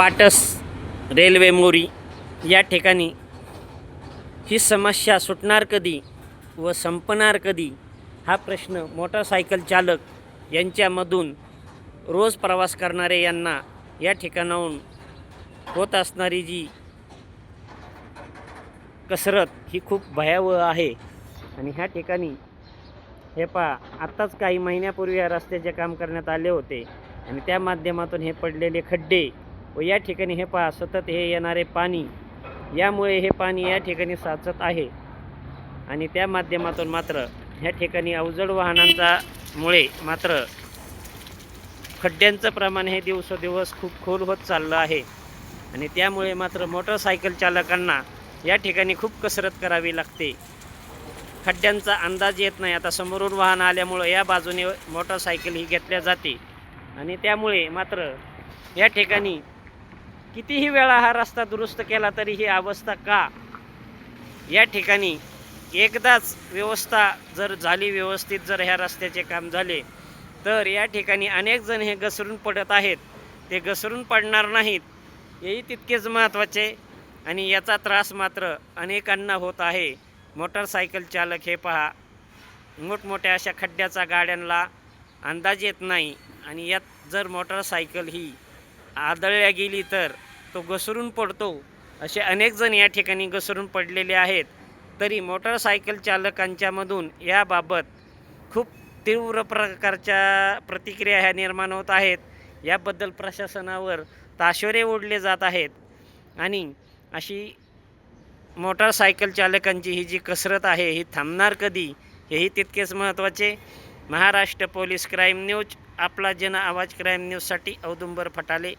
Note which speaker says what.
Speaker 1: Patas railway मोरी या ठिकाणी ही समस्या सुटणार कधी व संपणार कधी हा प्रश्न मोटरसायकल चालक यांच्यामधून रोज प्रवास करणारे यांना या ठिकाणाहून होत असणारी जी कसरत ही खूप भयावह आहे. आणि ह्या ठिकाणी हे पहा आत्ताच काही महिन्यापूर्वी या रस्त्याचे काम करण्यात आले होते आणि त्या माध्यमातून हे पडलेले खड्डे व या ठिकाणी हे पहा सतत हे येणारे पाणी. यामुळे हे पाणी या ठिकाणी साचत आहे. आणि त्या माध्यमातून मात्र ह्या ठिकाणी अवजड वाहनांचा मुळे मात्र खड्ड्यांचं प्रमाण हे दिवसोदिवस खूप खोल होत चाललं आहे. आणि त्यामुळे मात्र मोटरसायकल चालकांना या ठिकाणी खूप कसरत करावी लागते. खड्ड्यांचा अंदाज येत नाही. आता समोरून वाहन आल्यामुळं या बाजूने मोटरसायकल ही घेतल्या जाते. आणि त्यामुळे मात्र या ठिकाणी कितीही वेळा हा रस्ता दुरुस्त केला तरी ही अवस्था का? या ठिकाणी एकदाच व्यवस्था जर झाली व्यवस्थित जर ह्या रस्त्याचे काम झाले तर या ठिकाणी अनेक जण हे घसरून पडत आहेत. ते घसरून पडणार नाहीत. हेही तितकेच महत्त्वाचे आणि याचा त्रास मात्र अनेकांना होत आहे. मोटरसायकल चालक हे पहा मोठमोठ्या अशा खड्ड्याचा गाड्यांना अंदाज येत नाही आणि यात जर मोटरसायकल ही आदळल्या गेली तर तो घसरून पडतो. असे अनेक जण या ठिकाणी घसरून पडलेले आहेत. तरी मोटरसायकल चालकांच्यामधून याबाबत खूप तीव्र प्रकारच्या प्रतिक्रिया ह्या निर्माण होत आहेत. याबद्दल प्रशासनावर ताशोरे ओढले जात आहेत. आणि अशी मोटारसायकल चालकांची ही जी कसरत आहे ही थांबणार कधी हेही तितकेच महत्त्वाचे. महाराष्ट्र पोलीस क्राईम न्यूज आपला जन आवाज क्राईम न्यूजसाठी औदुंबर फटाले.